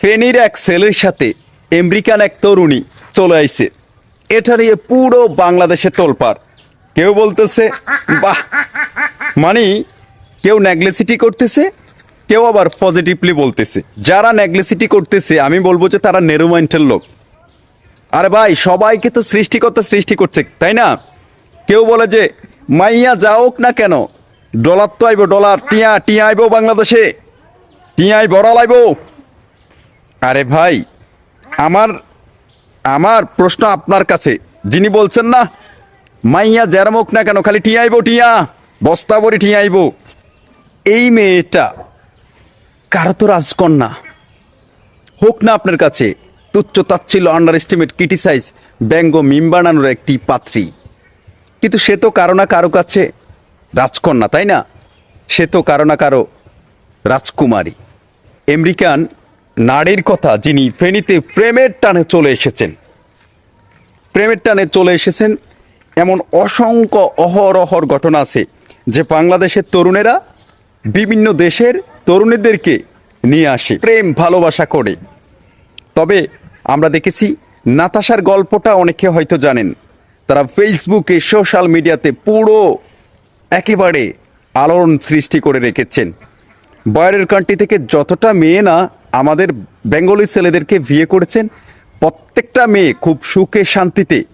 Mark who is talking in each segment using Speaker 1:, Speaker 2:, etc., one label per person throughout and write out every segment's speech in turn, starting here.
Speaker 1: ফেনীর এক ছেলের সাথে আমেরিকান এক তরুণী চলে আইছে। এটা নিয়ে পুরো বাংলাদেশে তোলপাড়। কেউ বলতেছে, বাহ মানে কেউ নেগলেসিটি করতেছে? কেউ আবার পজিটিভলি বলতেছে, যারা নেগলেসিটি করতেছে, আমি বলব যে তারা নেরোমাইন্টের লোক। আরে ভাই, সবাইকে তো সৃষ্টিকর্তা সৃষ্টি করছে, তাই না? কেউ বলে যে, মাইয়া যাওক না কেন, ডলার তো আইব, ডলার, টিয়া টিয়া আইব বাংলাদেশে টিয়াই বড় লাইব। আরে ভাই, আমার আমার প্রশ্ন আপনার কাছে। যিনি বলছেন না, মাইয়া জেরামুক না কেন, খালি টিয়া আইব টিয়া বস্তা ভরি টিয়া আইব এই মেয়েটা কারও তো রাজকন্যা। হোক না আপনার কাছে, তুচ্ছ তাচ্ছিল আন্ডার এস্টিমেট ক্রিটিসাইজ ব্যঙ্গ, মিম বানানোর একটি পাত্রী। কিন্তু সে তো কারও না কারও কাছে রাজকন্যা, তাই না? সে তো কারও না কারও রাজকুমারী। আমেরিকান নারীর কথা যিনি ফেনীতে প্রেমের টানে চলে এসেছেন। প্রেমের টানে চলে এসেছেন এমন অসংখ্য অহরহর ঘটনা আছে যে বাংলাদেশের তরুণেরা বিভিন্ন দেশের তরুণীদেরকে নিয়ে আসে, প্রেম, ভালোবাসা করে। তবে আমরা দেখেছি নাতাশার গল্পটা অনেকে হয়তো জানেন। তারা ফেসবুকে, সোশ্যাল মিডিয়াতে পুরো একেবারে আলোড়ন সৃষ্টি করে রেখেছেন। বয়ারের কান্ট্রি থেকে যতটা মেয়ে না আমাদের বেঙ্গলি ছেলেদেরকে বিয়ে করেছেন। প্রত্যেকটা মেয়ে খুব সুখে শান্তিতে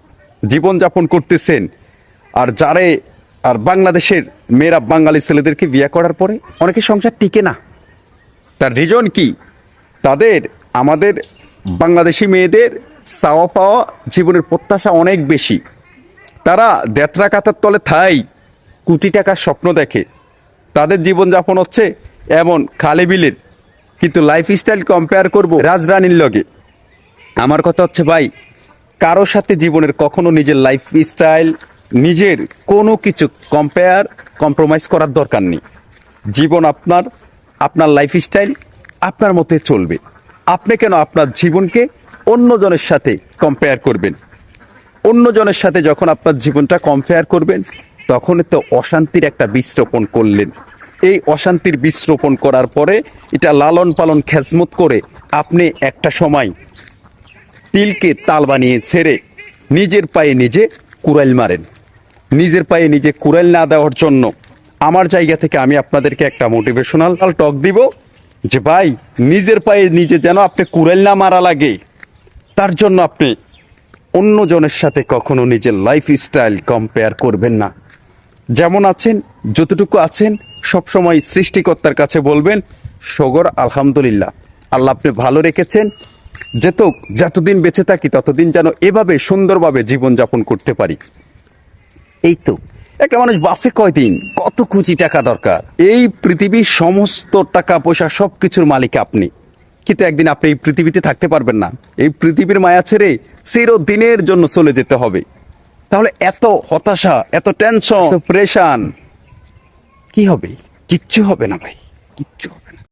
Speaker 1: জীবনযাপন করতেছেন। আর যারে, আর বাংলাদেশের মেয়েরা বাঙালি ছেলেদেরকে বিয়ে করার পরে অনেকে সংসার টিকে না। তার রিজন কি? তাদের, আমাদের বাংলাদেশি মেয়েদের চাওয়া পাওয়া জীবনের প্রত্যাশা অনেক বেশি। তারা দেত্রা কাতার তলে থাই কোটি টাকার স্বপ্ন দেখে। তাদের জীবনযাপন হচ্ছে এমন খালে বিলের কিন্তু লাইফস্টাইল কম্পেয়ার করব রাজরানীর লগে। আমার কথা হচ্ছে, ভাই, কারোর সাথে জীবনের কখনো নিজের লাইফ স্টাইল নিজের কোনো কিছু কম্পেয়ার কম্প্রোমাইজ করার দরকার নেই। জীবন আপনার আপনার লাইফ স্টাইল আপনার মতে চলবে। আপনি কেন আপনার জীবনকে অন্যজনের সাথে কম্পেয়ার করবেন? অন্যজনের সাথে যখন আপনার জীবনটা কম্পেয়ার করবেন, তখন তো অশান্তির একটা বীজ রোপণ করলেন। এই অশান্তির বীজ রোপণ করার পরে এটা লালন পালন খেজমত করে আপনি একটা সময় তিলকে তাল বানিয়ে ছেড়ে নিজের পায়ে নিজে কুড়াইল মারেন। নিজের পায়ে নিজে কুড়াইল না দেওয়ার জন্য আমার জায়গা থেকে আমি আপনাদেরকে একটা মোটিভেশনাল টক দিব যে ভাই, নিজের পায়ে নিজে যেন আপনি কুড়াইল না মারা লাগে, তার জন্য আপনি অন্যজনের সাথে কখনো নিজের লাইফ স্টাইল কম্পেয়ার করবেন না। যেমন আছেন, যতটুকু আছেন, সবসময় সৃষ্টিকর্তার কাছে বলবেন, সগর আলহামদুলিল্লাহ। আল্লাহ আপনি ভালো রেখেছেন। যেত যতদিন বেঁচে থাকি, ততদিন যেন এভাবে সুন্দরভাবে জীবনযাপন করতে পারি। এই তো, একটা মানুষ বাসে কয়দিন? কত কোটি টাকা দরকার? এই পৃথিবীর সমস্ত টাকা পয়সা সব কিছুর মালিক আপনি। কিন্তু একদিন আপনি এই পৃথিবীতে থাকতে পারবেন না। এই পৃথিবীর মায়া ছেড়ে চিরদিনের জন্য চলে যেতে হবে। তাহলে এত হতাশা এত টেনশন প্রেশান কি হবে কিচ্ছু হবে না ভাই কিচ্ছু।